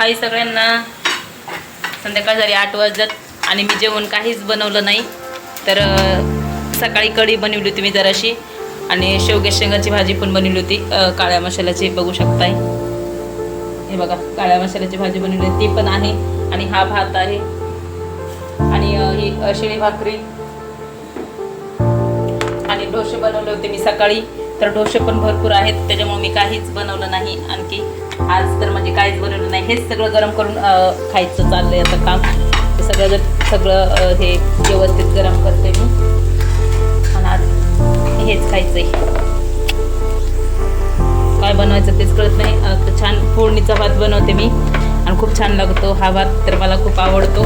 हाय सगळ्यांना. संध्याकाळ झाली आठ वाजत आणि मी जेवण काहीच बनवलं नाही. तर सकाळी कढी बनवली होती मी जराशी आणि शेवग्या शेंगाची भाजी पण बनवली होती. काळ्या मसाल्याची बघू शकताय. हे बघा काळ्या मसाल्याची भाजी बनवली होती. ती पण आहे आणि हा भात आहे. आणि ही अशिळी शिळी भाकरी. आणि डोसे बनवले होते मी सकाळी. तर डोसे पण भरपूर आहेत. त्याच्यामुळे मी काहीच बनवलं नाही. आणखी आज तर म्हणजे काहीच बनवलं नाही. हेच सगळं गरम करून खायचं चाललं आहे आता काम. सगळं जर सगळं हे व्यवस्थित गरम करते मी. आणि आज हेच खायचंय. काय बनवायचं तेच कळत नाही. छान फोडणीचा भात बनवते मी. आणि खूप छान लागतो हा भात तर मला खूप आवडतो.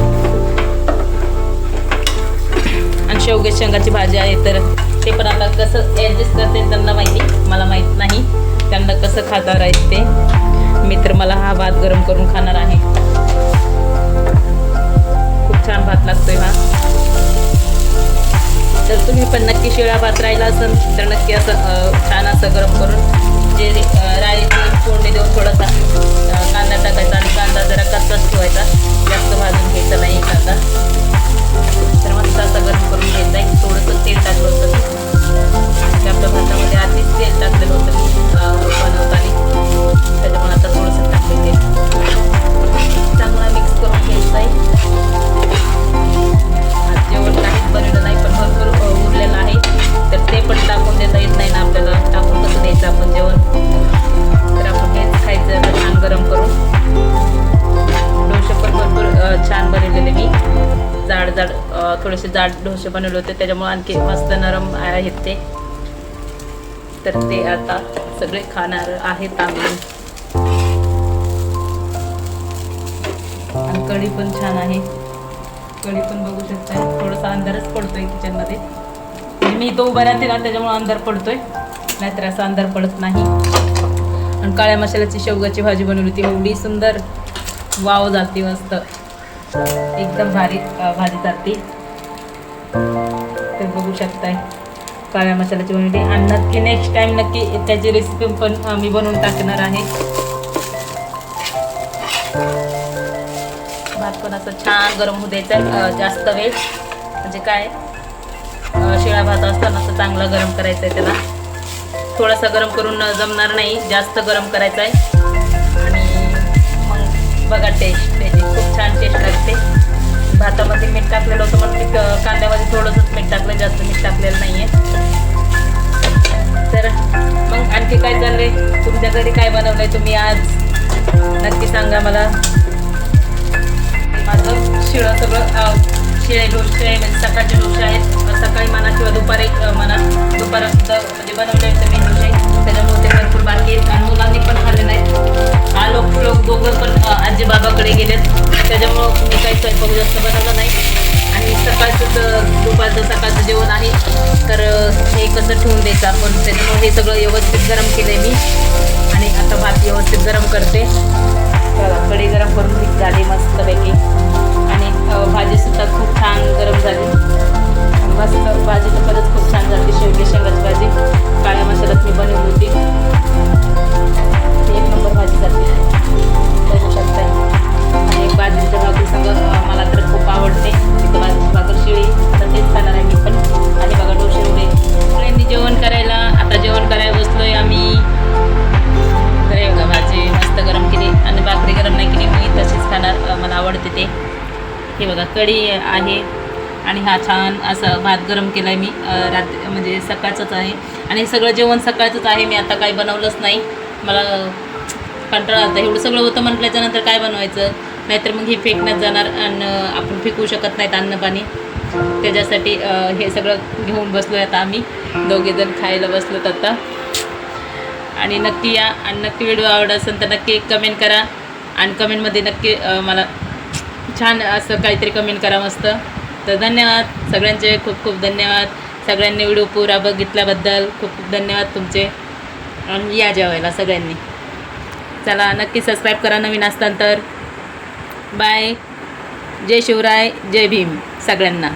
आणि शेवगे शेंगाची भाजी आहे तर ते पण आता कसं ॲडजस्ट करते त्यांना माहिती. मला माहीत नाही. त्यांना कसं खाता आहेत ते. मी तर मला हा भात गरम करून खाणार आहे. खूप छान भात लागतोय हा. तर तुम्ही पण नक्की शिळा भात राहिला असेल तर नक्की असं छान असं गरम करून जे राय जाड थोडेसे जाड ढोसे बनवले होते त्याच्यामुळे आणखी मस्त नरम आहेत ते. तर ते आता सगळे खाणार आहेत आम्ही. आणि कढी पण छान आहे. कढी पण बघू शकता थोडासा अंधारच पडतोय किचनमध्ये म्हणजे मी तो उभा राहते ना त्याच्यामुळे अंधार पडतोय. नाहीतर असा अंधार पडत नाही. आणि काळ्या मसाल्याची शेवगाची भाजी बनवली होती. एवढी सुंदर वाव जाते मस्त. एकदम भारी भाजी जाते तर बघू शकताय. काळ्या मसाल्याची बनवली आणि नक्की नेक्स्ट टाइम नक्की त्याची रेसिपी पण मी बनवून टाकणार आहे. भात पण असं छान गरम होऊ द्यायचा आहे, जास्त वेळ. म्हणजे काय शिळा भात असताना असं चांगला गरम करायचा आहे त्याला. थोडासा गरम करून जमणार नाही जास्त गरम करायचा आहे. बघा टेस्ट त्याची खूप छान टेस्ट लागते. भातामध्ये मीठ टाकलेलं होतं म्हणून मी कांद्यामध्ये थोडंसंच मीठ टाकलं जास्त मीठ टाकलेलं नाही आहे तर मग आणखी काय चाललंय? तुमच्या घरी काय बनवलंय तुम्ही आज? नक्की सांगा मला. माझं शिळं सगळं शिळे डोसे म्हणजे सकाळचे डोसे आहेत. सकाळी म्हणा किंवा दुपारी म्हणा दुपारसुद्धा म्हणजे बनवले होते मी डोसे त्याच्यामुळे ते भरपूर कसं ठेवून द्यायचं आपण त्याच्यामुळे हे सगळं व्यवस्थित गरम केलं मी. आणि आता भात व्यवस्थित गरम करते. कढी आहे आणि हा छान असा भात गरम केला आहे मी रात्री म्हणजे सकाळचंच आहे. आणि हे सगळं जेवण सकाळचंच आहे. मी आता काही बनवलंच नाही. मला कंटाळा आता एवढं सगळं होतं म्हटल्याच्यानंतर काय बनवायचं? नाहीतर मग हे फेकण्यात जाणार आणि आपण फेकू शकत नाहीत अन्नपाणी त्याच्यासाठी हे सगळं घेऊन बसलो आता आम्ही. दोघेजण खायला बसलोत आता. आणि नक्की या. आणि नक्की व्हिडिओ आवडत असेल तर नक्की कमेंट करा. आणि कमेंटमध्ये नक्की मला छान असं काहीतरी कमेंट करा मस्त. तर धन्यवाद. सगळ्यांचे खूप खूप धन्यवाद. सगळ्यांनी व्हिडिओ पुरा बघितल्याबद्दल खूप खूप धन्यवाद तुमचे. आणि या जेवायला सगळ्यांनी. चला नक्की सबस्क्राईब करा नवीन असताल तर. बाय जय शिवराय जय भीम सगळ्यांना.